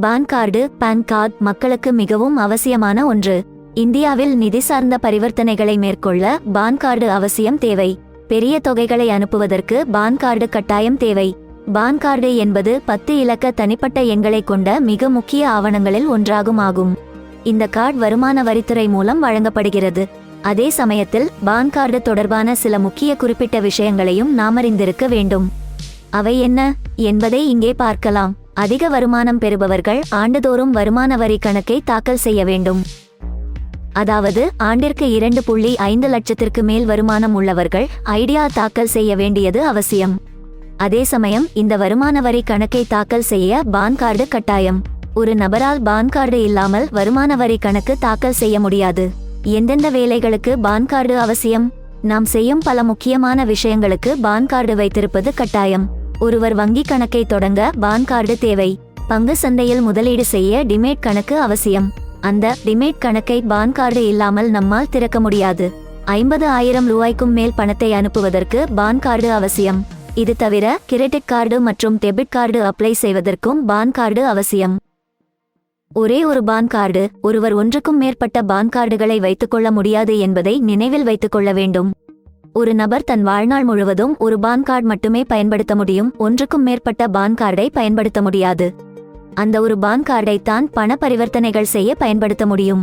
PAN card PAN card மக்களுக்கு மிகவும் அவசியமான ஒன்று. இந்தியாவில் நிதி சார்ந்த பரிவர்த்தனைகளை மேற்கொள்ள பான் கார்டு அவசியம் தேவை. பெரிய தொகைகளை அனுப்புவதற்கு பான் கார்டு கட்டாயம் தேவை. பான் கார்டு என்பது பத்து இலக்க தனிப்பட்ட எண்களை கொண்ட மிக முக்கிய ஆவணங்களில் ஒன்றாகும் ஆகும் இந்த கார்டு வருமான வரித்துறை மூலம் வழங்கப்படுகிறது. அதே சமயத்தில் பான் கார்டு தொடர்பான சில முக்கிய குறிப்பிட்ட விஷயங்களையும் நாம் அறிந்திருக்க வேண்டும். அவை என்ன? என்பதை இங்கே பார்க்கலாம். அதிக வருமானம் பெறுபவர்கள் ஆண்டுதோறும் வருமான வரி கணக்கை தாக்கல் செய்ய வேண்டும். அதாவது ஆண்டிற்கு இரண்டு புள்ளி ஐந்து லட்சத்திற்கு மேல் வருமானம் உள்ளவர்கள் ஐடியா தாக்கல் செய்ய வேண்டியது அவசியம். அதே சமயம் இந்த வருமான வரி கணக்கை தாக்கல் செய்ய பான் கார்டு கட்டாயம். ஒரு நபரால் பான் கார்டு இல்லாமல் வருமான வரி கணக்கு தாக்கல் செய்ய முடியாது. எந்தெந்த வேலைகளுக்கு பான் கார்டு அவசியம்? நாம் செய்யும் பல முக்கியமான விஷயங்களுக்கு பான் கார்டு வைத்திருப்பது கட்டாயம். ஒருவர் வங்கி கணக்கை தொடங்க பான் கார்டு தேவை. பங்கு சந்தையில் முதலீடு செய்ய டிமேட் கணக்கு அவசியம். அந்த டிமேட் கணக்கை பான் கார்டு இல்லாமல் நம்மால் திறக்க முடியாது. ஐம்பது ஆயிரம் ரூபாய்க்கும் மேல் பணத்தை அனுப்புவதற்கு பான் கார்டு அவசியம். இது தவிர கிரெடிட் கார்டு மற்றும் டெபிட் கார்டு அப்ளை செய்வதற்கும் பான் கார்டு அவசியம். ஒரே ஒரு பான் கார்டு ஒருவர் ஒன்றுக்கும் மேற்பட்ட பான் கார்டுகளை வைத்துக்கொள்ள முடியாது என்பதை நினைவில் வைத்துக் கொள்ள வேண்டும். ஒரு நபர் தன் வாழ்நாள் முழுவதும் ஒரு பான் கார்டு மட்டுமே பயன்படுத்த முடியும் ஒன்றுக்கும் மேற்பட்ட பான் கார்டை பயன்படுத்த முடியாது. அந்த ஒரு பான் கார்டை தான் பண பரிவர்த்தனைகள் செய்ய பயன்படுத்த முடியும்.